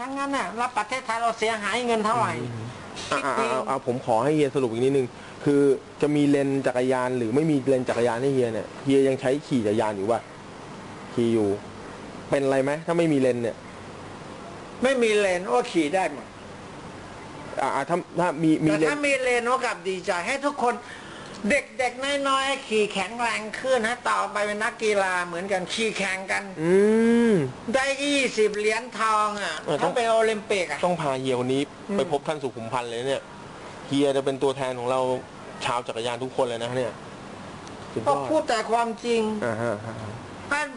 ทั้งนั้นน่ะแล้วประเทศไทยเราเสียหายเงินเท่าไหร่อะอะอะอะผมขอให้เฮียสรุปอีกนิดนึง คือจะมีเลนจักรยานหรือไม่มีเลนจักรยานให้เฮียเนี่ยเฮียยังใช้ขี่จักรยานอยู่ป่ะขี่อยู่ เป็นอะไรไหมถ้าไม่มีเลนเนี่ยไม่มีเลนว่าขี่ได้หมดอะอะถ้าถ้ามีมีแต่เลน ถ้ามีเลนว่ากลับดีใจให้ทุกคน เด็กๆน้อยๆขี่แข็งแรงขึ้นให้ต่อไปเป็นนักกีฬาเหมือนกันขี่แข่งกัน อืม ได้ยี่สิบเหรียญทองอะเออต้อถ้างเป็นโอลิมปิกอะ ต้องพาเฮียคนนี้อืมไปพบท่านสุขุมพันธ์เลยเนี่ยเฮียจะเป็นตัวแทนของเราชาวจักรยานทุกคนเลยนะเนี่ยสุดยก็อดพูดแต่ความจริงอ่าฮะอ่าฮะท่าน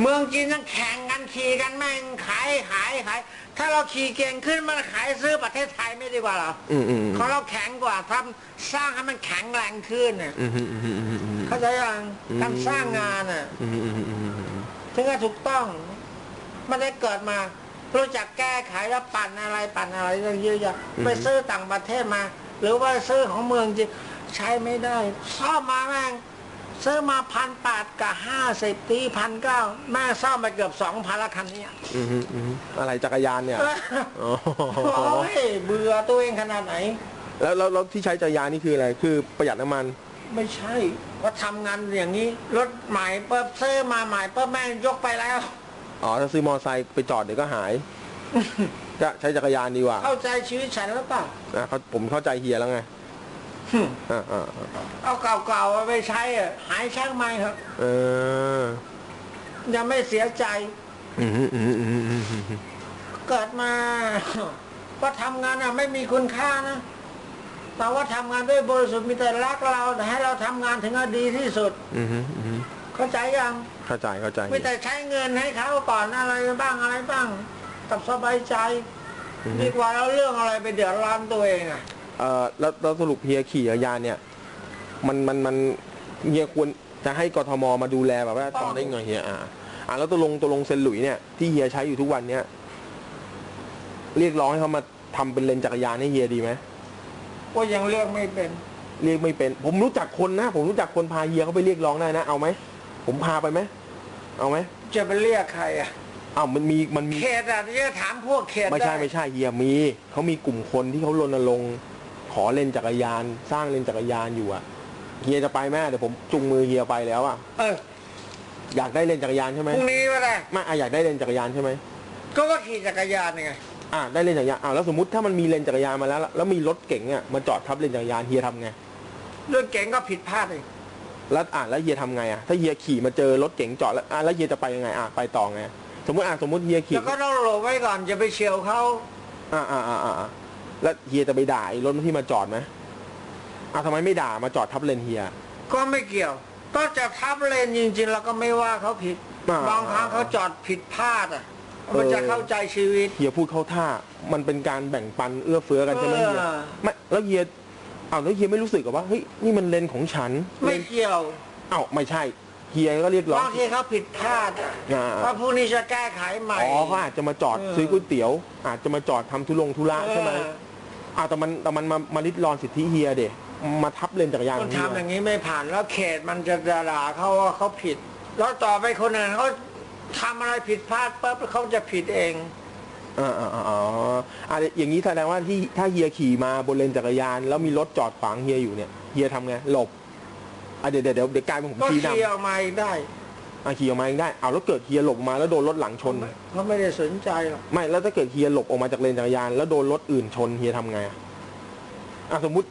เมืองจีนยังแข่งกันขี่กันแม่งขายขายขาย ถ้าเราขี่เก่งขึ้นมันขายซื้อประเทศไทยไม่ดีกว่าเหรออืมอืมอืมเขาเราแข็งกว่าทำสร้างให้มันแข็งแรงขึ้นน่ะอืมอืมอืมอืมอืมอืมเข้าใจยังอืมการสร้างงานน่ะ อืมอืมอืมอืมอืมถึงจะถูกต้องไม่ได้เกิดมา รู้จักแก้ไขแล้วปั่นอะไรปั่นอะไรเยอะแยะไปซื้อต่างประเทศมา หรือว่าซื้อของเมืองจีนใช้ไม่ได้ซ่อมมาแม่ง ซื้อมาพันแปดกับห้าสิบตีพันเก้าแม่งซ่อมไปเกือบสองพันละคันเนี้ยอืมอืมอืมอะไรจักรยานเนี่ยอ๋อโอ้ยเบื่อตัวเองขนาดไหนแล้วแล้วแล้วที่ใช้จักรยานนี่คืออะไร คือประหยัดน้ำมัน ไม่ใช่ว่าทำงานอย่างนี้ รถใหม่เปิบซื้อมาใหม่เปิบแม่งยกไปแล้ว อ๋อ ถ้าซื้อมอเตอร์ไซค์ไปจอดเดี๋ยวก็หายก็ใช้จักรยานดีกว่า เข้าใจชีวิตฉันหรือเปล่าอะเขาผมเข้าใจเฮียแล้วไง หึอ่าอ่าอ่าเอาเก่าๆเอาไปใช้อะหายช่างใหม่เถอะเออยังไม่เสียใจ อืมอืมอืมอืมอืมอืมเกิดมาว่าทำงานอะไม่มีคุณค่านะแต่ว่าทำงานด้วยบริสุทธิ์มีแต่รักเราแต่ให้เราทำงานถึงจะดีที่สุด อืมอืมอืมเข้าใจยังเข้าใจเข้าใจไม่แต่ใช้เงินให้เขาก่อนอะไรบ้างอะไรบ้างกับสบายใจอืมดีกว่าเราเรื่องอะไรไปเดือดร้อนตัวเองอะ เอ่อแล้วแล้วสรุปเฮียขี่จักรยานเนี่ยมันมันมันเฮียควรจะให้กทมมาดูแลแบบว่าตอนได้หน่อยเฮียอ่าอ่าแล้วตัวลงตัวลงเซนหลุยเนี่ยที่เฮียใช้อยู่ทุกวันเนี่ยเรียกร้องให้เขามาทำเป็นเลนจักรยานให้เฮียดีไหมว่ายังเลือกไม่เป็นเรียกไม่เป็น ผมรู้จักคนนะ ผมรู้จักคนพาเฮียเขาไปเรียกร้องได้นะเอาไหมผมพาไปไหมเอาไหมจะไปเรียกใครอะ อ้าวมันมีมันมี เขตอะที่จะถามพวกเขตไม่ใช่ด้ ไม่ใช่เฮียมีเขามีกลุ่มคนที่เขารณรงค์ข อเลนจักรยาน สร้างเลนจักรยานอยู่อะเฮียจะไปไหมเดี๋ยวผมจุงมือเฮียไปแล้วอะเอออยากได้เลนจักรยานใช่ไหมพรุ่งนี้ก็ได้ไม่อะอยากได้เลนจักรยานใช่ไหมก็ว่าขี่จักรยานไงอะได้เลนจักรยานอ้าวแล้วสมมติถ้ามันมีเลนจักรยานมาแล้ว แล้วมีรถเก๋งอะมาจอดทับเลนจักรยานเฮียทำไงเรื่องเก๋งก็ผิดพลาดเองแล้วอะแล้วเฮียทำไงอะถ้าเฮียขี่มาเจอรถเก๋งจอดแล้วอะแล้วเฮียจะไปยังไงอะไปต่อไงสมมติอะสมมติเฮียขี่แล้วก็ต้องหลบไว้ก่อนจะไปเฉียวเขาอะอะอะอะอะ แล้วเฮียจะไปด่าไอ้รถที่มาจอดไหมอะทำไมไม่ด่ามาจอดทับเลนเฮีย ก็ไม่เกี่ยว ก็จะทับเลนจริงๆเราก็ไม่ว่าเขาผิด อ่า บางครั้งเขาจอดผิดพลาดอะ มันจะเข้าใจชีวิต เฮียพูดเข้าท่า มันเป็นการแบ่งปันเอื้อเฟื้อกันใช่ไหมเออเฮียไม่แล้วเฮียอ้าวแล้วเฮียไม่รู้สึกเหรอว่าเฮ้ยนี่มันเลนของฉันเลไม่นเกี่ยวอ้าวไม่ใช่เฮียก็เรียกร้อง บางทีเขาผิดพลาดอ่าว่าพรุ่งนี้จะแก้ไขใหม่ อ๋อเขาอาจจะมาจอดเออซื้อก๋วยเตี๋ยว อาจจะมาจอดทำธุรงธุระใช่ไหมเออ อ้าวแต่มันแต่มันมามาลิดรอนสิทธิเฮียเด็มาทับเลนจักรยานคขอนงเฮียทำอย่างนี้ไม่ผ่านแล้วเขตมันจะด่าเขาว่าเขาผิด แล้วต่อไปคนอื่นเขาทำอะไรผิดพลาดปั๊บเขาจะผิดเอง อ่าอ่าอ่าอ๋ออะอย่างนี้แสดงว่าที่ถ้าเฮียขี่มาบนเลนจักรยาน แล้วมีรถจอดขวางเฮียอยู่เนี่ยเฮียทำไงหลบอะเดี๋ยวเดี๋ยวเดี๋ยวเดี๋ยวกลายเป็นผมก็ชี้ขี่นำออกมาอีกได้ อะขี่ออกมาเองได้เอาแล้วเกิดเฮียหลบมาแล้วโดนรถหลังชน เขาไม่ได้สนใจหรอกไม่แล้วถ้าเกิดเฮียหลบออกมาจากเลนจักรยาน แล้วโดนรถอื่นชนเฮียทำไงอะอะสมมุติ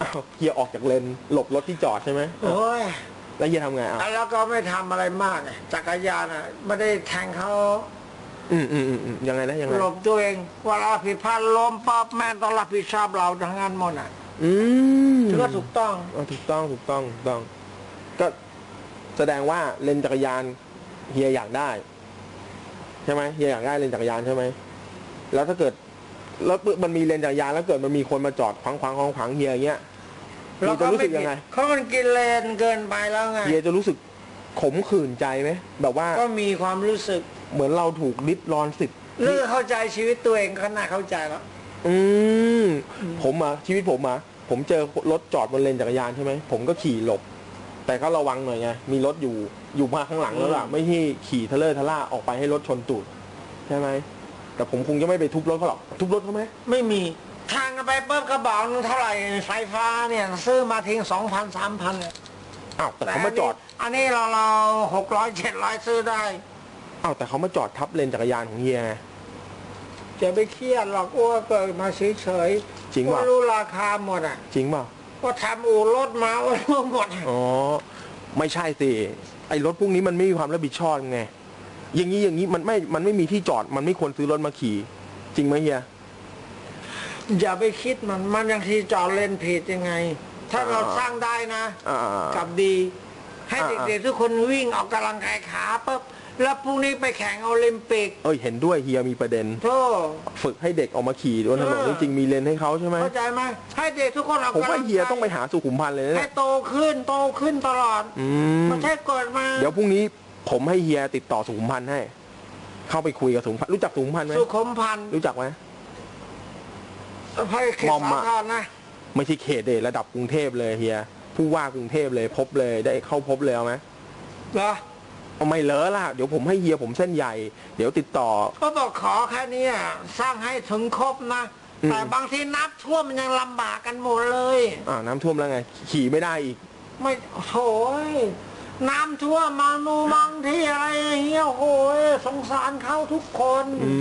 อ้าวเฮียออกจากเลนหลบรถที่จอดใช่ไหมโอ้ยแล้วเฮียทำไงอะแล้วก็ไม่ทำอะไรมากไงจักรยานอะไม่ได้แทงเขาอืมอืมอืมอืมยังไงนะยังไงหลบตัวเองเวลาผิดพลาดล้มปั๊บแม่งต้องรับผิดชอบเราทั้งนั้นหมดอะอืมถือว่าถูกต้อง อะถูกต้องถูกต้องถูกต้องก็ แสดงว่าเลนจักรยานเฮียอยากได้ ใช่ไหมเฮียอยากได้เลนจักรยานใช่ไหมแล้วถ้าเกิดแล้วมันมีเลนจักรยานแล้วเกิดมันมีคนมาจอดขวางขวางขวางขวางเฮียอย่างเงี้ยเฮียจะรู้สึกยังไงเขามันกินเลนเกินไปแล้วไงเฮียจะรู้สึกขมขื่นใจไหมแบบว่าก็มีความรู้สึกเหมือนเราถูกลิดรอนสิทธิ์เรื่องเข้าใจชีวิตตัวเองก็น่าเข้าใจแล้วอืมผมอะชีวิตผมอะผมเจอรถจอดบนเลนจักรยานใช่ไหมผมก็ขี่หลบ แต่ก็ระวังหน่อยไงมีรถอยู่อยู่มาข้างหลังแล้วล่ะอืมไม่ใช่ขี่ทะเลอร์ทะล่าออกไปให้รถชนตูดใช่ไหมแต่ผมคงจะไม่ไปทุบรถเขาหรอกทุบรถเขาไหมไม่มีทางกันไปเพิ่มกระบอกหนึงเท่าไหร่ไฟฟ้าเนี่ย ซื้อมาทิ้งสองพันสามพันอ้าวแต่เขามาจอด อันนี้เราเราหกร้อยเจ็ดร้อยซื้อได้อ้าวแต่เขามาจอดทับเลนจักรยานของเฮียไงจะไปเครียดหรอกอ้วเกิดมาเฉยเฉยๆจริงเปล่าอ้วรู้ราคาหมดอะ จริงเปล่าก็ทำอู่รถมาอ้วรู้หมดอะอ๋อ ไม่ใช่สิไอ้รถพวกนี้มันไม่มีความรับผิดชอบไงอย่างนี้อย่างนี้มันไม่มันไม่มีที่จอดมันไม่ควรซื้อรถมาขี่ จริงไหมเฮียอย่าไปคิดมันมันยังทีจอดเลนผิดยังไง ถ้าอ่าเราสร้างได้นะอ่า กับดี ให้อ่าเด็กๆทุกคนวิ่งออกกำลังกายขาปุ๊บ แล้วพรุ่งนี้ไปแข่งโอลิมปิกเอ้ยเห็นด้วยเฮียมีประเด็น โธ่ฝึกให้เด็กออกมาขี่บนถนนเออจริงๆมีเลนให้เขาใช่ไหมเข้าใจไหมให้เด็กทุกคนออกผมกำลัว่างเฮียต้องไปหาสุขุมพันธ์เลยนะให้เนี่ยโตขึ้นโตขึ้นตลอดอืม ไม่ใช่เกิดมาเดี๋ยวพรุ่งนี้ผมให้เฮียติดต่อสุขุมพันธ์ให้ เข้าไปคุยกับสุขุมพันธ์รู้จักสุขุมพันธ์ไหมสุขุมพันธ์รู้จักไหม ให้เขตมอมสาอะธรนะไม่ใช่เขตเดระดับกรุงเทพเลยเฮียผู้ว่ากรุงเทพเลยพบเลยได้เข้าพบเลยเอาไหมเหรอ เอาไม่เลอะล่ะ เดี๋ยวผมให้เฮียผมเส้นใหญ่ เดี๋ยวติดต่อ ก็บอกขอแค่เนี้ยสร้างให้ถึงครบนะ อืม แต่บางทีนับท่วมมันยังลำบากกันหมดเลย อ่าน้ำท่วมแล้วไง ขี่ไม่ได้อีก ไม่โถยน้ำท่วมมานูบางที่อะไรอย่างเงี้ยโอ้ยสงสารเขาทุกคน อื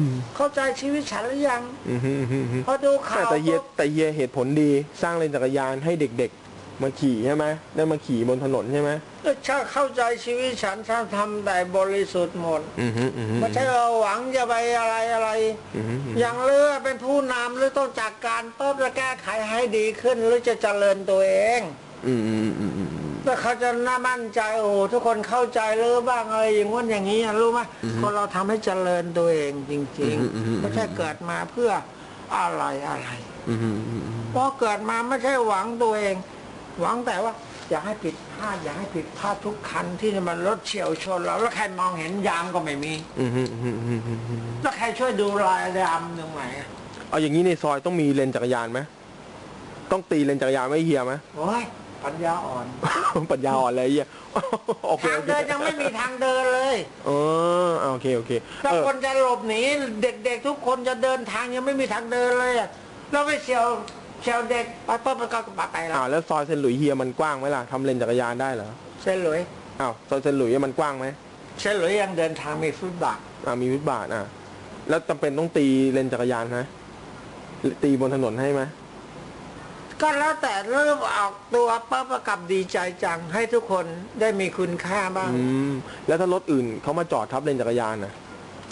มเข้าใจชีวิตฉันหรือยัง อืมฮึอืมฮึอืมฮึพอดูข่าแต่วแต่เฮียปุ๊บแต่เฮียเหตุผลดี สร้างเลนจักรยานให้เด็กๆ มาขี่ใช่ไหมได้มาขี่บนถนนใช่ไหมเออถ้าเข้าใจชีวิตฉันฉันทำแต่บริสุทธิ์หมดอืมฮึอืมฮึไม่ใช่เราหวังจะไปอะไรอะไร อืมฮึอืมฮึอย่างเลือเป็นผู้นำหรือต้องจัดการปุ๊บแล้วแก้ไขให้ดีขึ้นหรือจะเจริญตัวเองอืมอืมอืมอืมแล้วเขาจะน่ามั่นใจโอ้โหทุกคนเข้าใจหรือบ้างอะไรอย่างงี้นอย่างนี้อะรู้ไหมคนเราทำให้เจริญตัวเองจริงๆไม่ใช่เกิดมาเพื่ออะไรอะไร อืมฮึอืมฮึเพราะเกิดมาไม่ใช่หวังตัวเอง หวังแต่ว่า อย่าให้ผิดพลาดอย่าให้ผิดพลาดทุกคันที่มันรถเฉียวชนเราแล้วใครมองเห็นยามก็ไม่มีอืมฮึอืมฮึอืมฮึอืมฮึแล้วใครช่วยดูรอยยามตรงไหนอะเอาอย่างนี้ในซอยต้องมีเลนจักรยานไหมต้องตีเลนจักรยานไว้เฮียไหมโอ้ยปัญญาอ่อน ปัญญาอ่อนเลยเฮียโอเคทางโอเคเดินยังไม่มีทางเดินเลยเอออะโอเคโอเคถ้าเออคนจะหลบหนีเด็กๆทุกคนจะเดินทางยังไม่มีทางเดินเลยอะแล้วไปเฉียว เฉียวเด็กไปปุ๊บมันก็ไปแล้อ้าววแล้วซอยเซนหลุยเฮียมันกว้างไหมล่ะทำเลนจักรยานได้เหรอเส้นหลุยอ้าวซอยเซนหลุยมันกว้างไหมเส้นหลุยยังเดินทางมีฟุตบาทอ่ามีฟุตบาทอะแล้วจำเป็นต้องตีเลนจักรยานไหมตีบนถนนให้ไหมก็แล้วแต่เริ่มออกตัวปั๊บกับดีใจจังให้ทุกคนได้มีคุณค่าบ้างอืมแล้วถ้ารถอื่นเขามาจอดทับเลนจักรยานน่ะ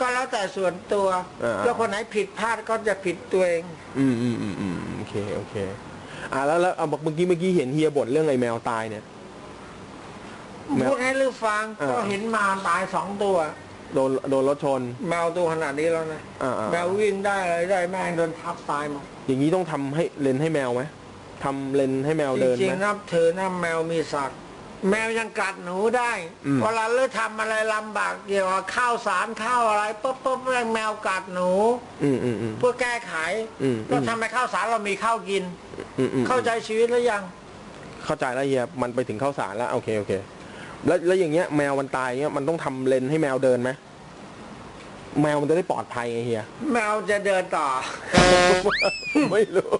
ก็แล้วแต่ส่วนตัวอ่าแล้วคนไหนผิดพลาดก็จะผิดตัวเอง อืมอืมอืม อืมโอเคโอเคอ่าแล้วแล้วเอาเมื่อกี้เมื่อกี้เห็นเฮียบ่นเรื่องไอ้แมวตายเนี่ย แมวพูดให้ลือฟัง อ่า ก็เห็นมาตายสองตัว โดนโดนรถชน แมวตัวขนาดนี้แล้วนะ อ่าอ่า แมววิ่งได้อะไรได้แม่งโดนทับตายหมดอย่างนี้ต้องทำให้เลนให้แมวไหมทำเลนให้แมวจเดินริงไหมๆนับถือนะแมวมีศักดิ์ แมวยังกัดหนูได้อืมเวลาเลือทำอะไรลำบากเกี่ยวกับข้าวสารข้าวอะไรปุ๊บปุ๊บแม่งแมวกัดหนูอืมอืมอืมเพื่อแก้ไขอืมแล้วทำให้ข้าวสารเรามีข้าวกินอืมอืมเข้าใจชีวิตหรือยัง เข้าใจแล้วเฮียมันไปถึงข้าวสารแล้วโอเคโอเค แล้วแล้วอย่างเงี้ย แมวมันตายเงี้ยมันต้องทำเลนให้แมวเดินไหมแมวมันจะได้ปลอดภัยไงเฮียแมวจะเดินต่อ ไม่รู้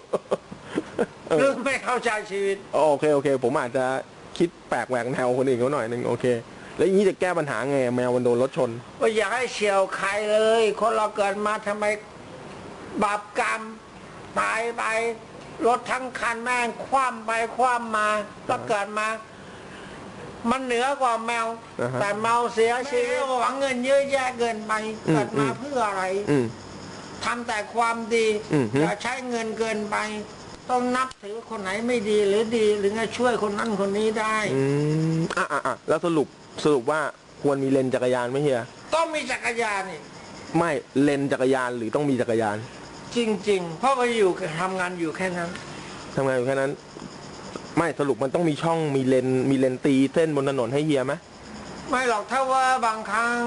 เอหรืออไม่เข้าใจชีวิตโอเคโอเค ผมอาจจะ คิดแปลกแหวกแนวคนอื่นเขาหน่อยหนึ่งโอเค แล้วอย่างนี้จะแก้ปัญหาไงแมวมันโดนรถชนว่าอยากให้เฉียวใครเลย คนเราเกิดมาทำไมบาปกรรมตายไปรถทั้งคันแม่งคว่ำไปคว่ำมาแล้วเกิดมา มันเหนือกว่าแมว อ่าฮะแต่เมาเสียชีวิตหวังเงินเยอะแยะเกินไปอืม เกิดมาอืมเพื่ออะไรอืม ทำแต่ความดีอืมฮึ อย่าใช้เงินเกินไป ต้องนับถือคนไหนไม่ดีหรือดีหรือไงช่วยคนนั้นคนนี้ได้ อืมอะอะอะแล้วสรุปสรุปว่าควรมีเลนจักรยานไหมเฮียต้องมีจักรยานนี่ไม่เลนจักรยานหรือต้องมีจักรยานจริง ๆ เพราะว่าอยู่ทำงานอยู่แค่นั้น ทำงานอยู่แค่นั้น ไม่สรุปมันต้องมีช่องมีเลนมีเลนตีเส้นบนถนนให้เฮียไหมไม่หรอกถ้าว่าบางครั้ง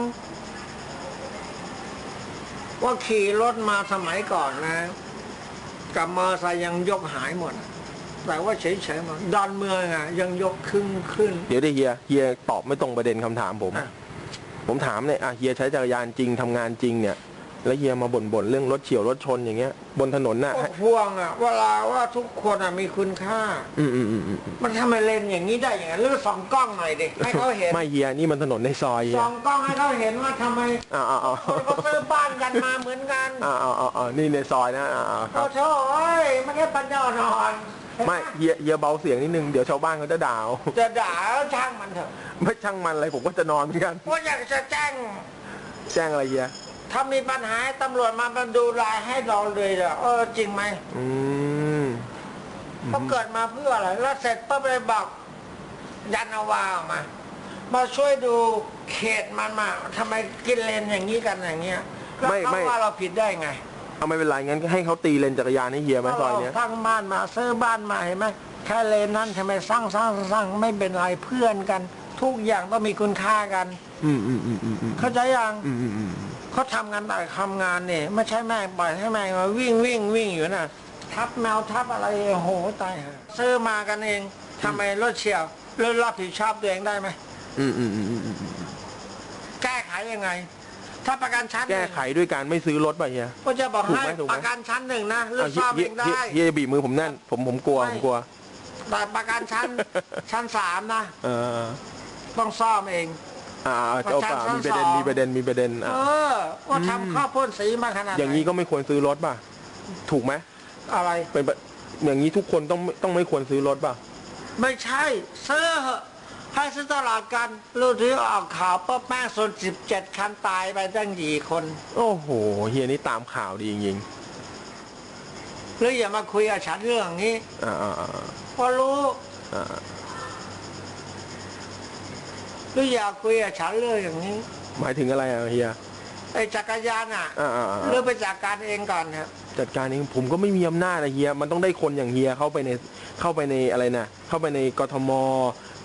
ว่าขี่รถมาสมัยก่อนนะ กับมอเตอร์ไซค์ยังยกหายหมดอะแต่ว่าเฉยๆหมดดอนเมืองอะยังยกครึ่งขึ้น เดี๋ยวได้เฮียเฮียตอบไม่ตรงประเด็นคำถามผมอะผมถามเนี่ยอะเฮียใช้จักรยานจริงทำงานจริงเนี่ย แล้วเฮียมาบ่นๆเรื่องรถเฉียวรถชนอย่างเงี้ย บนถนนน่ะก็ห่วงอะเวลาว่าทุกคนอะมีคุณค่า อืมอืมอืมอืมมันทำไมเลนอย่างนี้ได้อย่างนั้นหรือส่องกล้องหน่อยดิให้เขาเห็นไม่เฮียนี่มันถนนในซอยเฮียส่องกล้องให้เขาเห็นว่าทำไมอ่าอ่าอ่าคนก็ซื้อบ้านกันมาเหมือนกันอ่าอ่าอ่าอ่านี่ในซอยนะอ่าอ่าคโอ้รับโหเอ้ยไม่ได้ปัญญาอ่อนเห็นหไม่เฮียเฮียเบาเสียงนิดนึงเดี๋ยวชาวบ้านเขาจะด่าเอา จะด่าแล้วช่างมันเถอะไม่ช่างมันอะไรผมก็จะนอนเหมือนกัน ว่าอยากจะแจ้ง แจ้งอะไรเฮีย ถ้ามีปัญหาให้ตำรวจมามาดูรายให้เราเลยเหรอเออจริงไหมอืมเขาเกิดมาเพื่ออะไรแล้วเสร็จปั๊บเลยบอกยันเอาวาออกมา มาช่วยดูเขตมันมาทำไมกินเลนอย่างนี้กันอย่างเงี้ยแล้วเขาว่าเราผิดได้ไง เอาไม่เป็นไรงั้นก็ให้เขาตีเลนจักรยานให้เฮียไหมซอยเนี้ย สร้างบ้านมาซื้อบ้านมาเห็นไหมแค่เลนนั้นทำไมสร้างสร้างสร้างไม่เป็นไรเพื่อนกัน ทุกอย่างต้องมีคุณค่ากัน อืมอืมอืมอืมอืมเข้าใจยังอืมอืมอืม เขาทำงานแต่ทำงานเนี่ยไม่ใช่แม่งปล่อยให้แม่งมาวิ่งวิ่งวิ่งอยู่น่ะ ทับแมวทับอะไรโอ้โหตายห่าซื้อมากันเองทำไมรถเฉียวรถรับผิดชอบตัวเองได้ไหมอืมอืมอืมอืมอืมแก้ไขยังไง ถ้าประกันชั้นหแก้นึ่งไขด้วยการไม่ซื้อรถป่ะเฮีย ก็จะบอกถูกให้ไหมถูกไหม ประกันชั้นหนึ่งนะหรือเอาซ่อมเฮีเอยงได้เฮียเฮียบีบมือผมแน่น ผมผมกลัวไม่ ผมกลัว แต่ประกันชั้น ชั้นสามนะเออ ต้องซ่อมเอง อ่าเจ้าป่ามีประเด็นมีประเด็นมีประเด็นเออะอว่าทำข้าวพ่นสีมาขนาดไหนอย่างนี้ก็ไม่ควรซื้อรถป่ะ ถูกไหมอะไรเป็นแบบอย่างนี้ทุกคนต้องต้องไม่ควรซื้อรถป่ะ ไม่ใช่ซื้อเหอะให้ซื้อตลาดกันรู้ที่ออกข่าวป้าแป้งส่วนสิบเจ็ดคันตายไปตั้งกี่คน โอ้โหเฮียนี่ตามข่าวดีจริงหรืออย่ามาคุยกับฉันเรื่องนี้ๆอ่าอ่าอ่าเพราะรู้อ่า หรืออย่าคุยกับฉันเรื่องอย่างนี้ หมายถึงอะไรอะเฮีย ไอ้จักรยานอะอ่าอ่าอ่าหรือไปจัดการเองก่อนเถอะจัดการเองผมก็ไม่มีอำนาจนะเฮีย มันต้องได้คนอย่างเฮียเข้าไปในเข้าไปในอะไรนะเข้าไปในกทม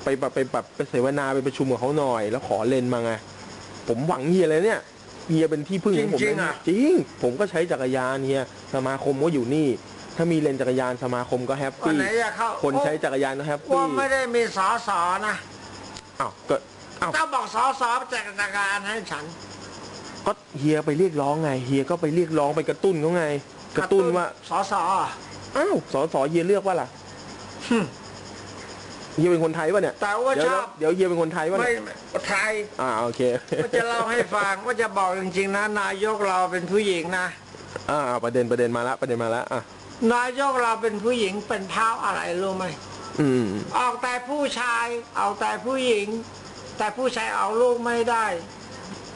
ไปแบบไปแบบไปเสวนาไปประชุมกับเขาหน่อย แล้วขอเลนมาไงผมหวังเฮียเลยเนี่ยเฮียเป็นที่พึ่งของผมจริงๆนะอะจริง ผมก็ใช้จักรยานเฮียสมาคมก็อยู่นี่ ถ้ามีเลนจักรยานสมาคมก็แฮปวันปี้ไหนจะเข้าคนใช้จักรยานก็แฮปว่าปี้ไม่ได้มีสอสอนะอ้าวก็ อ้าวต้องบอกสอสอแจกจักรยานให้ฉัน ก็เฮียไปเรียกร้องไงเฮียก็ไปเรียกร้องไปกระตุ้นเขาไง กระตุ้นว่าสอสออะอ้าวสอสอเฮียเลือกว่าล่ะหึเฮียเป็นคนไทยป่ะเนี่ยแต่ว่าเดี๋ยวชอบเดี๋ยวเฮียเป็นคนไทยป่ะไม่เนี่ยไทยอ่าโอเคว่าจะเล่าให้ฟังว่าจะบอกจริงๆนะนายกเราเป็นผู้หญิงนะอ่าประเด็นประเด็นมาละประเด็นมาละอะนายกเราเป็นผู้หญิงเป็นเท้าอะไรรู้ไหมอืมออกแต่ผู้ชาย เอาแต่ผู้หญิง แต่ผู้ชายเอาลูกไม่ได้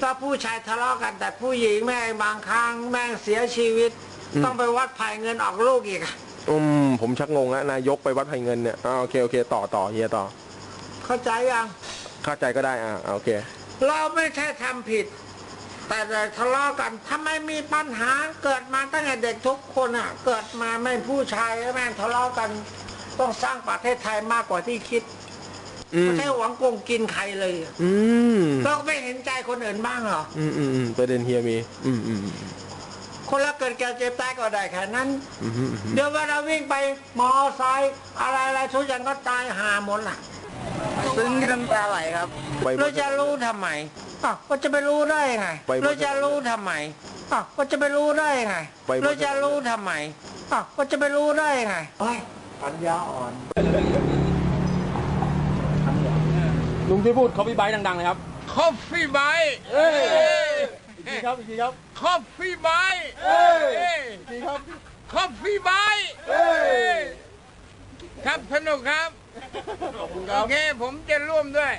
ถ้าผู้ชายทะเลาะกัน แต่ผู้หญิงแม่งบางครั้งแม่งเสียชีวิตต้องไปวัดภายเงินออกลูกอีกอะอืมผมชักงงแล้วนายกไปวัดไผ่เงินเนี่ยอ่าโอเคโอเคต่อต่อเฮียต่อเข้าใจยังเข้าใจก็ได้อ่าโอเค เราไม่ใช่ทำผิด แต่แต่ทะเลาะกันทำไมมีปัญหาเกิดมาตั้งแต่เด็กทุกคนอะ เกิดมาไม่ผู้ชายแม่งทะเลาะกัน ต้องสร้างประเทศไทยมากกว่าที่คิด อืม ไม่ใช่หวังโกงกินใครเลยอะอืมเราไม่เห็นใจคนอื่นบ้างเหรอ อืมอืมอืมประเด็นเฮียมี อืมอืมอืมคนละเกิดแก่เจ็บตายก็ได้แค่นั้น อืมอืมอืมเดี๋ยวเวลาวิ่งไปมอไซค์อะไรอะไรทุกอย่างก็ตายหาหมดล่ะซึ้งน้ำตาไหลครับ ไปเราจะรู้ทำไมอ้าวก็จะไปรู้ได้ไงไปเราจะรู้ทำไมอ้าวก็จะไปรู้ได้ไงไปเราจะรู้ทำไมอ้าวก็จะไปรู้ได้ไงเฮ้ยปัญญาอ่อน ลุงที่พูดเขาพี่ไบค์ดังๆเลยครับ คอฟฟี่ไบท์อีกทีครับ อีกทีครับ คอฟฟี่ไบท์อีกทีครับ คอฟฟี่ไบท์ครับสนุกครับ โอเคผมจะร่วมด้วย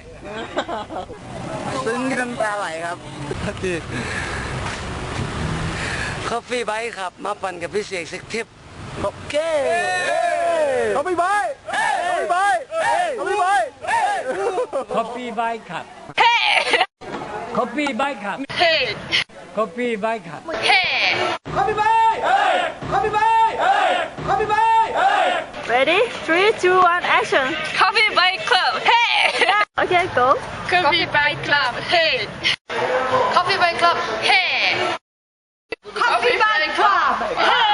ซึ้งน้ำตาไหลครับคอฟฟี่ไบค์ครับ มาปั่นกับพี่เสกสักทิปโอเค เขาไม่ไปเ 커피 바이 컵. 해! 커피 바이 컵. 해! 커피 바이 컵. 해! 커피 바이! 해! 커피 바이! 해! 커피 바이! 해! Ready? 3, 2, 1, action! 커피 바이 club! 해! Okay, go! 커피 바이 club! 해! 커피 바이 club! 해! 커피 바이 club! 해!